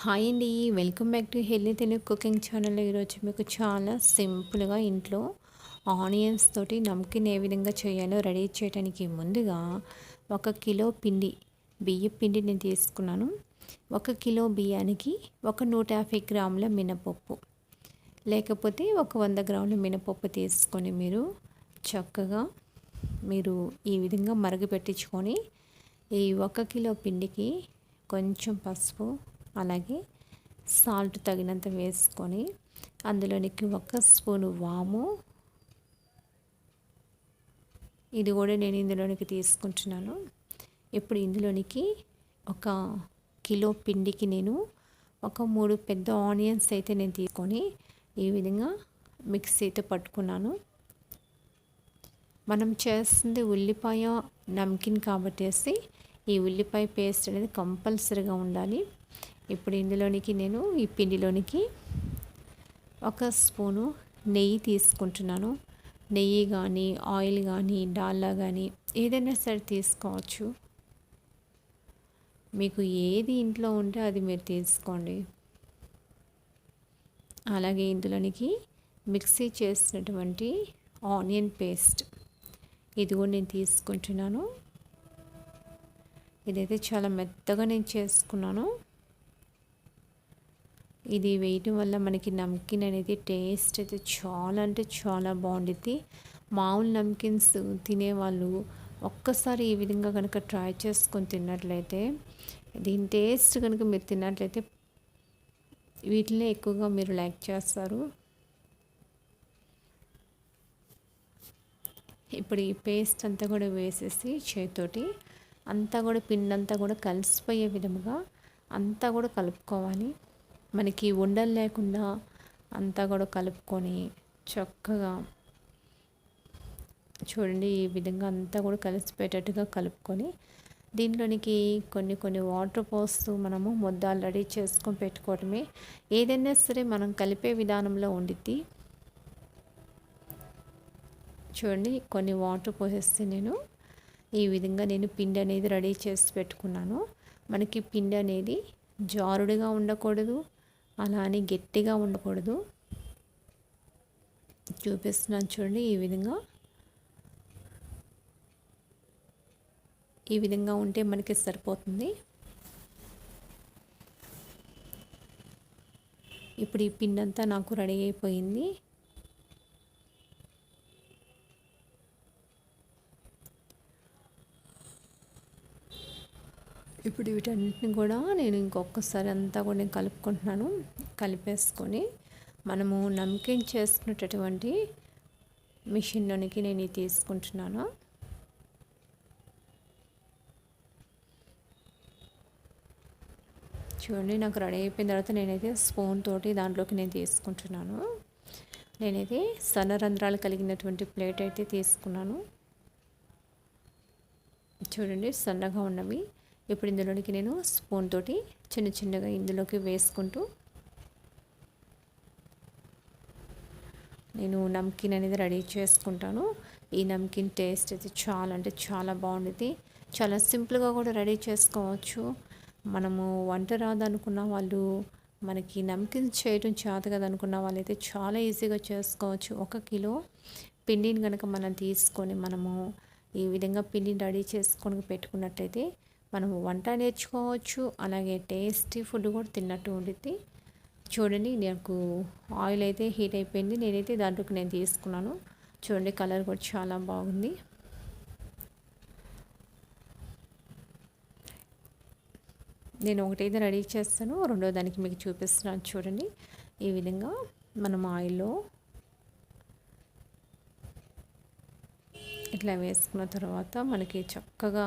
Hi అండి. Welcome back to healthy Telugu cooking channel. ఈరోజు మీకు చాలా సింపుల్గా ఇంట్లో ఆనియన్స్ తోటి నమ్కిన్ ఏ విధంగా చేయాలో రెడీ చేయడానికి ముందుగా ఒక కిలో పిండి బియ్య పిండి నేను తీసుకున్నాను. ఒక కిలో బియ్యానికి ఒక నూట యాభై గ్రాముల మినపప్పు లేకపోతే ఒక వంద గ్రాముల మినపప్పు తీసుకొని మీరు చక్కగా మీరు ఈ విధంగా మరగపెట్టించుకొని ఈ ఒక కిలో పిండికి కొంచెం పసుపు అలాగే సాల్ట్ తగినంత వేసుకొని అందులోనికి ఒక స్పూను వాము. ఇది కూడా నేను ఇందులోనికి తీసుకుంటున్నాను. ఇప్పుడు ఇందులోనికి ఒక కిలో పిండికి నేను ఒక మూడు పెద్ద ఆనియన్స్ అయితే నేను తీసుకొని ఈ విధంగా మిక్సీతో పట్టుకున్నాను. మనం చేస్తుంది ఉల్లిపాయ నమ్కిన్ కాబట్టేసి ఈ ఉల్లిపాయ పేస్ట్ అనేది కంపల్సరీగా ఉండాలి. ఇప్పుడు ఇందులోనికి నేను ఈ పిండిలోనికి ఒక స్పూను నెయ్యి తీసుకుంటున్నాను. నెయ్యి కానీ ఆయిల్ కానీ డాల్లా కానీ ఏదైనా సరే తీసుకోవచ్చు. మీకు ఏది ఇంట్లో ఉంటే అది మీరు తీసుకోండి. అలాగే ఇందులోనికి మిక్సీ చేసినటువంటి ఆనియన్ పేస్ట్. ఇది కూడా నేను తీసుకుంటున్నాను. ఇదైతే చాలా మెత్తగా నేను చేసుకున్నాను. ఇది వేయటం వల్ల మనకి నమ్కిన్ అనేది టేస్ట్ అయితే చాలా అంటే చాలా బాగుంటుంది మామూలు నమ్కిన్స్ తినేవాళ్ళు ఒక్కసారి ఈ విధంగా కనుక ట్రై చేసుకొని తిన్నట్లయితే దీని టేస్ట్ కనుక మీరు తిన్నట్లయితే వీటినే ఎక్కువగా మీరు లైక్ చేస్తారు. ఇప్పుడు ఈ పేస్ట్ అంతా కూడా వేసేసి చేతితోటి అంతా కూడా పిండి అంతా కూడా కలిసిపోయే విధముగా అంతా కూడా కలుపుకోవాలి. మనకి ఉండలు లేకుండా అంతా కూడా కలుపుకొని చక్కగా చూడండి ఈ విధంగా అంతా కూడా కలిసిపోయేటట్టుగా కలుపుకొని దీంట్లోనికి కొన్ని కొన్ని వాటర్ పోస్తూ మనము ముద్ద రెడీ చేసుకొని పెట్టుకోవటమే ఏదైనా సరే మనం కలిపే విధానంలో ఉండిద్ది. చూడండి కొన్ని వాటర్ పోసేస్తే నేను ఈ విధంగా నేను పిండి అనేది రెడీ చేసి పెట్టుకున్నాను. మనకి పిండి అనేది జారుడుగా ఉండకూడదు. అలా అని గట్టిగా ఉండకూడదు. చూపిస్తున్నాను చూడండి ఈ విధంగా. ఈ విధంగా ఉంటే మనకి సరిపోతుంది. ఇప్పుడు ఈ పిండి అంతా నాకు రెడీ అయిపోయింది. ఇప్పుడు వీటన్నిటిని కూడా నేను ఇంకొకసారి అంతా కూడా నేను కలుపుకుంటున్నాను. కలిపేసుకొని మనము నమ్కిన్ చేసుకునేటటువంటి మిషన్లోనికి నేను ఇది తీసుకుంటున్నాను. చూడండి నాకు రెడీ అయిపోయిన తర్వాత నేనైతే స్పూన్ తోటి దాంట్లోకి నేను తీసుకుంటున్నాను. నేనైతే సన్న రంధ్రాలు కలిగినటువంటి ప్లేట్ అయితే తీసుకున్నాను. చూడండి సన్నగా ఉన్నవి. ఇప్పుడు ఇందులోనికి నేను స్పూన్ తోటి చిన్న చిన్నగా ఇందులోకి వేసుకుంటూ నేను నమ్కిన్ అనేది రెడీ చేసుకుంటాను. ఈ నమ్కిన్ టేస్ట్ అయితే చాలా అంటే చాలా బాగుంటుంది చాలా సింపుల్గా కూడా రెడీ చేసుకోవచ్చు. మనము వంట రాదనుకున్న వాళ్ళు మనకి నమ్కిన్ చేయడం చేత కదనుకున్న వాళ్ళైతే చాలా ఈజీగా చేసుకోవచ్చు. ఒక కిలో పిండిని కనుక మనం తీసుకొని మనము ఈ విధంగా పిండిని రెడీ చేసుకొని పెట్టుకున్నట్టయితే మనం వంట నేర్చుకోవచ్చు అలాగే టేస్టీ ఫుడ్ కూడా తిన్నట్టు ఉండిద్ది. చూడండి నాకు ఆయిల్ అయితే హీట్ అయిపోయింది. నేనైతే దాంట్లోకి నేను తీసుకున్నాను. చూడండి కలర్ కూడా చాలా బాగుంది. నేను ఒకటైతే రెడీ చేస్తాను. రెండో దానికి మీకు చూపిస్తున్నాను చూడండి. ఈ విధంగా మనం ఆయిల్లో ఇట్లా వేసుకున్న తర్వాత మనకి చక్కగా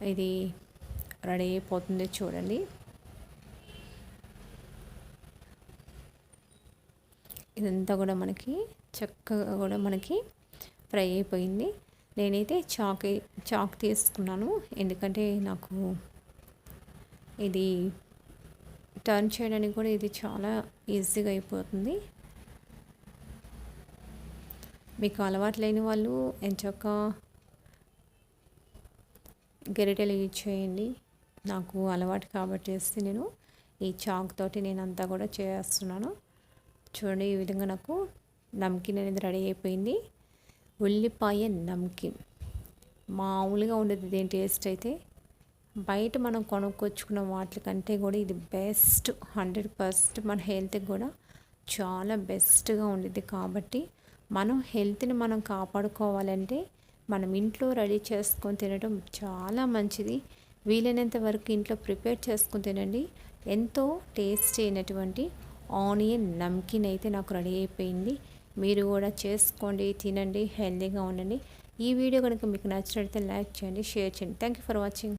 ఇది రెడీ అయిపోతుంది చూడండి. ఇదంతా కూడా మనకి చక్కగా కూడా మనకి ఫ్రై అయిపోయింది. నేనైతే చాక్ చాక్ తీసుకున్నాను. ఎందుకంటే నాకు ఇది టర్న్ చేయడానికి కూడా ఇది చాలా ఈజీగా అయిపోతుంది. మీకు అలవాటు లేని వాళ్ళు ఎంచక్క గరిటెలు యూజ్ చేయండి. నాకు అలవాటు కాబట్టి నేను ఈ చాక్ తోటి నేను అంతా కూడా చేస్తున్నాను. చూడండి ఈ విధంగా నాకు నమ్కిన్ అనేది రెడీ అయిపోయింది. ఉల్లిపాయ నమ్కిన్. మామూలుగా ఉండేది దీని టేస్ట్ అయితే. బయట మనం కొనుక్కొచ్చుకున్న వాటికంటే కూడా ఇది బెస్ట్ హండ్రెడ్ పర్సెంట్ మన హెల్త్కి కూడా చాలా బెస్ట్గా ఉండేది కాబట్టి మనం హెల్త్ని మనం కాపాడుకోవాలంటే మనం ఇంట్లో రెడీ చేసుకొని తినడం చాలా మంచిది. వీలైనంత వరకు ఇంట్లో ప్రిపేర్ చేసుకొని తినండి. ఎంతో టేస్ట్ అయినటువంటి ఆనియన్ నమ్కిన్ అయితే నాకు రెడీ అయిపోయింది. మీరు కూడా చేసుకోండి తినండి హెల్తీగా ఉండండి. ఈ వీడియో కనుక మీకు నచ్చినట్లయితే లైక్ చేయండి షేర్ చేయండి. Thank you for watching